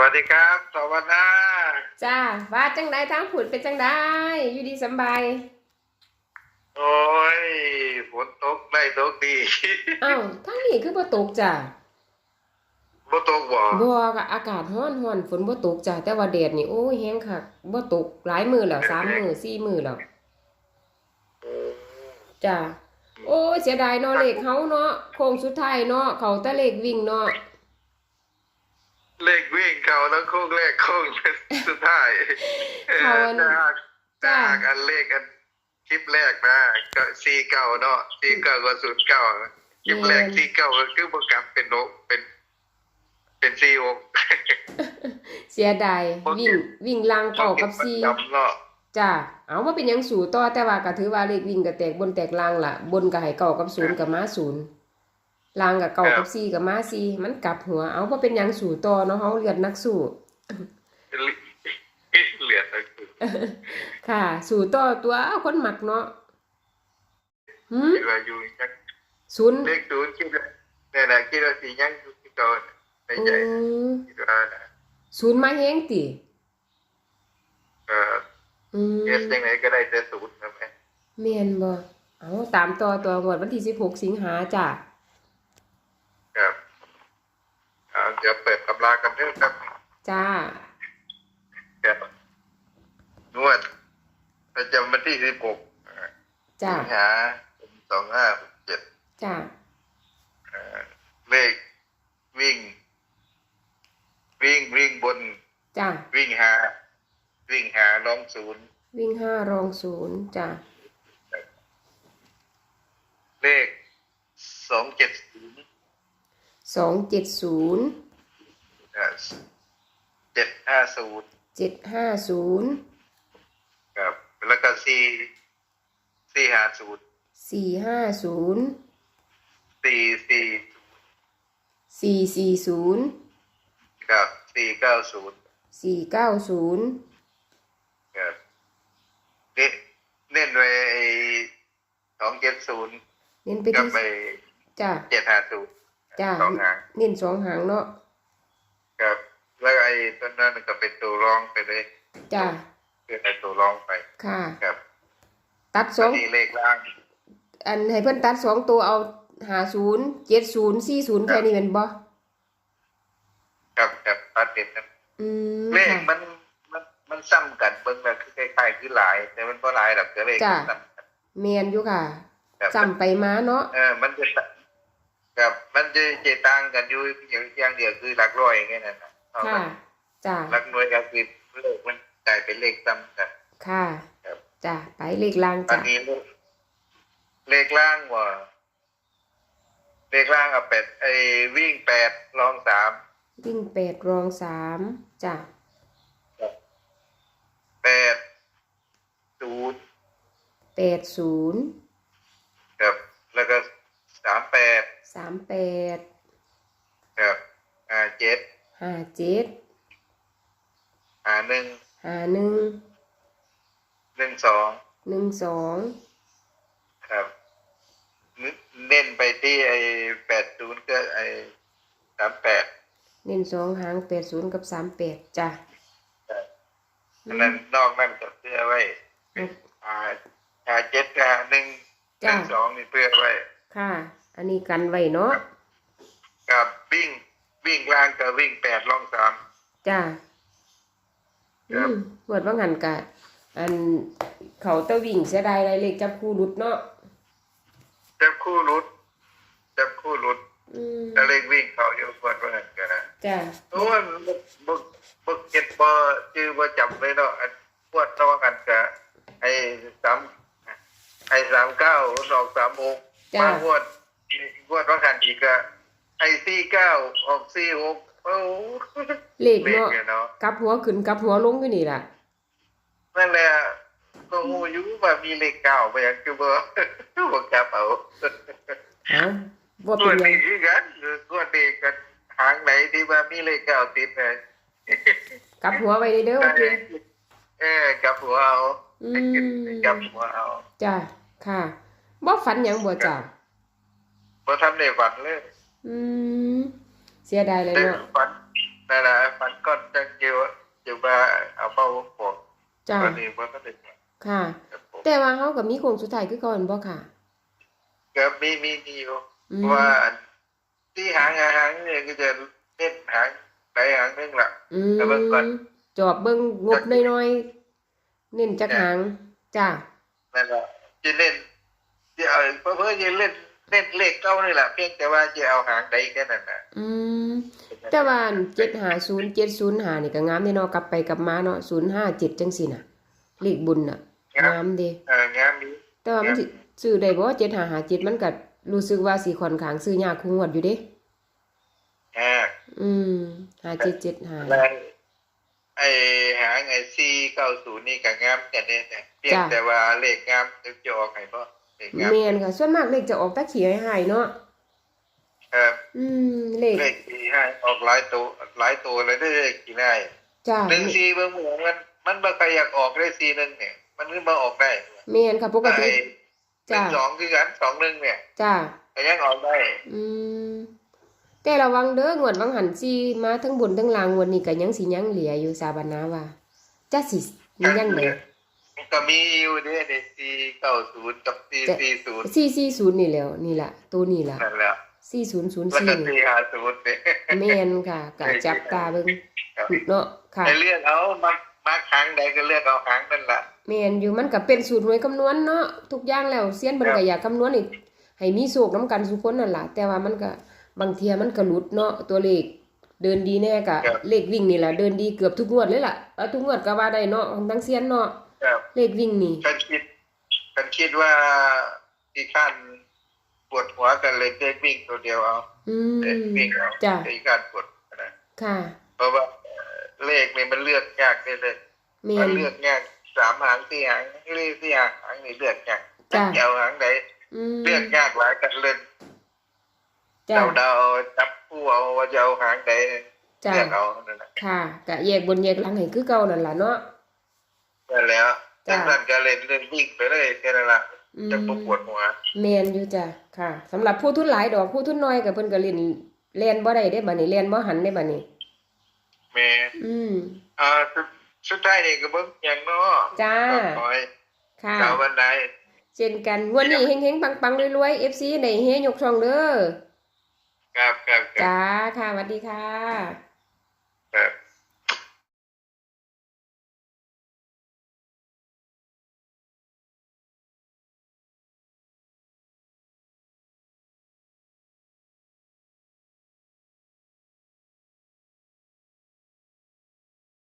วัสดีครับสวัสดีจ้าว่าจังไดทางผุดเป็นจังไดอยู่ดีสำบายโอ้ยฝนตกได้ตกดีเอ้าทางนี้คือบ่ตกจ้าบ่ตกบ่บ่ก็อากาศร้อนร้อนฝนบ่ตกจ้าแต่ว่าแดดนี่โอ้ยแฮงคักบ่ตกหลายมื้อแล้วสามมื้อสี่มื้อแล้วจ้าโอ้ยเสียดายเนาะเลขเฮาเนาะโค้งสุดท้ายเนาะเขาแต่เลขวิ่งเนาะ เลขวิ่งเก่าแล้วโค้งแรกโค้งสุดท้ายเขาอัน จากจ้าจากอันเลขอันคลิปแรกนะก็สี่เก้าเนาะสี่เก้าก็ศูนย์เก้าคลิปแรกสี่เก้าก็คือบ่กลับเป็นโนเป็น เป็นสี่หก เสียดายวิ่งวิ่งลังเก่ากับซีจำเนาะจ้าเอาว่าเป็นหยังสู่ต่อแต่ว่าก็ถือว่าเลขวิ่งก็แตกบนแตกล่างล่ะ บนก็ให้เก่ากับศูนย์กับม้าศูนย์ ล่างกับเก่ากับซีกับม้าซีมันกลับหัว เอาว่าเป็นหยังสู่ต่อเนาะเฮาเลือดนักสู้เหลือแต่คือค่ะ สู่ต่อตัวเอาคนหมักเนาะหืมคิดว่าอยู่ยังศูนย์เลขศูนย์คิดว่าเนี่ยนะคิดว่าสียังอยู่ที่เก่าน่ะในอืใจมคิดว่านะศูนย์มาแฮงติเอออืมเอสยังไงก็ได้แต่ศูนย์นะแม่แม่นบ่เอาตามต่อตัวงวดวันที่16สิงหาจ้ะ ครับอ่าเดี๋ยวเปิดตำรากันเด้อครับจ้าครับนวดประจำวันที่สิบหกจ้าสิงหาสองห้าหกเจ็ดจ้าเลขวิ่ง วิ่งวิ่งบนจ้าวิ่งหา วิ่งหาล้องศูนย์วิ่งห้ารองศูนย์จ้าเลขสองเจ็ดศูนย์ สองเจ็ดศูนย์เจ็ดห้าศูนย์เจ็ดห้าศูนย์ครับแล้วก็สี่สี่ห้าศูนย์สี่ห้าศูนย์สี่สี่สี่สี่ศูนย์ครับสี่เก้าศูนย์สี่เก้าศูนย์ครับเน้นเน้นไว้สองเจ็ดศูนย์เน้นไปกับที่ไปจ้าเจ็ดห้าศูนย์ จ้าสองหางเน้นสองหางเนาะครับแล้วไอ้ต้นนั้นก็เป็นตัวรองไปเลยจ้าคือในตัวรองไปค่ะครับ ตัดสองนี่เลขล่าง อันให้เพื่อนตัดสองตัวเอาหาศูนย์เจ็ดศูนย์สี่ศูนย์แค่นี้เป็นบ่ครับครับตัดเด็ดนั้นอืมเลขค่ะมันมันมันซ้ำกันเบิ่งแล้วคือคล้ายๆคือหลาย แต่มันบ่หลายดอกแต่เลขจ้ะมันซ้ำกันเมียนอยู่ค่ะครับซ้ำไปมาเนาะเออมันจะครับ มันจะจะต่างกันอยู่อย่างอย่างเดียวคือหลักร้อยอย่างเงี้ยนะเท่ากัค่ะนจ้าหลักหน่วยก็คือเลขมันกลายเป็นเลขซ้ำกันค่ะครับจ้าไปเลขล่างอันจ้านี้เลขเลขล่างว่าเลขล่างอะเป็ดไอ้วิ่งแปดรองสามวิ่งแปดรองสามจ้าแปดศูนย์แปดศูนย์ ครับ แล้วก็สามแปด สามแปดครับอ่าเจ็ดห้าเจ็ดอ่าหนึ่งห้าหนึ่งหนึ่งสองหนึ่งสองครับเน้นเน้นไปที่ไอ้แปดศูนย์ก็ไอ้สามแปดเน้นสองหางแปดศูนย์กับสามแปดจ้าอันนั้นนอกนั่นก็เพื่อไว้อืมอ่าอ่าเจ็ดอ่าหนึ่งหจ้ะนึ่งสองนี่เพื่อไว้ค่ะ อันนี้กันไว้เนาะกับวิ่งวิ่งล่างกับวิ่งแปดล่องสามจ้าครัอืบมหวดว่างันกะอันเขาตะวิ่งเสียดายอะไรเลขจับคู่หลุดเนาะจับคู่รุดจับคู่รุดอืมแล้วเลขวิ่งเขาอยู่ควรว่างั้นกันนะจ้าโอ้ยบึกบึกบึกเก็ตบอชื่อว่าจำเลยเนาะอันพวดนอกกันกับไอ้สามไอ้สามเก้าสองสามหกจ้ามาพวด พวดว่ากันอีกอะไอ้สี่เก้าออกสี่หกโอ้เลขเลขเนาะเนี่ยเนาะกลับหัวขึ้นกลับหัวลงอยู่นี่ล่ะนั่นแหละก็งูอยุว่ามีเลขเก้าไปยังคือบ่บ่กลับเอาเอาว่าส่เป็วนนหยังนี้คือกันส่วนนี้กันทางไหนที่ว่ามีเลขเก้าติดเลยกลับหัวไว้เด้อว่าเป็นเออกลับหัวเอาอืมกลับหัวเอาจ้าค่ะบ่ฝันหยังบ่จ้าบ่ทำในฝันเลย อืม เสียดายเลยแต่เนาะฝันนั่นแหละฝันก้อนใจกี่ยวเกี่ยวว่าเอาเป้าบอกจ้าตอนนี้ว่าก็เป็นค่ะครับผมแต่ว่าเฮาก็มีโครงสุดท้ายคือก่อนบ่ค่ะก็มีมีมีอยู่อืเพมราะว่าที่หางอาหารเนี่ยก็จะเน้นหางใดหางหนึงล่ะอืแต่เบิ่งก่อนมจอบเบิ่งงบน้อยๆเน้นจักหางจ้านั่นแหละจะเล่นจะเอาเพื่อเพื่อจะเล่น เล่นเลขเก้านี่แหละเพียงแต่ว่าจะเอาหางใดแค่นั้นนะอืมแต่ว่า750 705นี่ก็งามแน่เนาะกลับไปกลับมาเนาะ057จังซี่น่ะ เลขบุญน่ะงามเด้เอองามดีแต่ว่ามันสิซื้อได้บ่7557มันก็รู้สึกว่าสิค่อนข้างซื้อยากคุงวดอยู่เด้อ่าอืม5775แล้วไอ้หางไอ้ซีเก้าศูนย์นี่ก็งามกันเนี่ยแต่เพียงจ้ะแต่ว่าเลขงามจะออกไงบ่ เลขงามแม่นค่ะ ส่วนมากเลขจะออกตะเขียให้เนาะครับอืมเลขเลขสี่ให้ออกหลายตัวหลายตัวเลยได้เลขกี่ได้จ้าหนึ่งซีเบิ่งเหมือนมันมันบ่ใครอยากออกได้ซีหนึ่งเนี่ย มันขึ้นมาออกได้แม่นค่ะปกติ ไอ้หจ้ะนึ่งสองคือกันสองหนึ่งเนี่ยจ้า ก็ยังออกได้อืมแต่ระวังเด้องวดวังหันสิมาทั้งบนทั้งล่างงวดนี้ก็ยังสิยังเหลืออยู่สาบานนาว่าจักสิมียังเหลือ ก็มีอยู่เด้ในซีเก้าศูนย์กับซีจ้ะสี่ศูนย์440นี่แหล้วนี่ล่ะ ตัวนี้ล่ะนั่นแหละแล้วก็4004ซีนี่ห้าศูนย์เนี่ยแม่นค่ะก็จับตาเบิ่งครับเนาะค่ะให้เลือกเอามามาครั้งใดก็เลือกเอาครั้งนั่นแหละแม่นอยู่มันก็เป็นสูตรหวยคำนวณเนาะทุกอย่างแล้วเซียนเพิ่นครัก็บอยากคำนวณนี่ให้มีโชคนํกันทุกคนนั่นล่ะแต่ว่ามันก็บางเทียมันก็หลุดเนาะตัวเลขเดินดีแน่ก็ครับเลขวิ่งนี่ล่ะเดินดีเกือบทุกงวดเลยล่ะเอาทุกงวดก็ว่าได้เนาะของทั้งเซียนเนาะครับ เลขวิ่งนี่ฉันคิดฉันคิดว่าที่ขั้นปวดหัวกันเลยเด็กวิ่งตัวเดียวเอาอืเด็กมวิ่งเอาจ้ะที่การปวดนะค่ะเพราะว่าเอ่อเลขนี่มันเลือกยากเลยเลยแม่มันนเลือกยากสามหางสี่หางเลขสี่หางนี่เลือกยากจ้ะจะเอาหางไหนอืมเลือกยากหลายกันเลยจ้ะเดาเดาๆจับคู่เอาว่าจะเอาหางไหนจ้ะเลือกเอานั่นแหละค่ะก็แยกบนแยกหลังให้คือเก่านั่นล่ะเนาะ นั่นแล้วจ้ะดังนั้นก็เล่นเล่นวิ่งไปเลยแค่นั้นละอืมจะบ่ปวดหัวแม่นอยู่จ้ะค่ะสำหรับผู้ทุนหลายดอกผู้ทุนน้อยก็เพิ่นก็เล่นเล่นบ่ได้เด้บัดนี้เล่นบ่หันได้บัดนี้ แม่อืม อ่าสุดสุดท้ายนี่ก็เบิ่งอย่างเนาะจ้า ก็ขอให้ค่ะชาวบันไดเช่นกันงวันนี้เฮงๆ ปังๆรวยๆ FC ได้เฮยกช่องเด้อครับครับครับจ้าค่ะสวัสดีค่ะ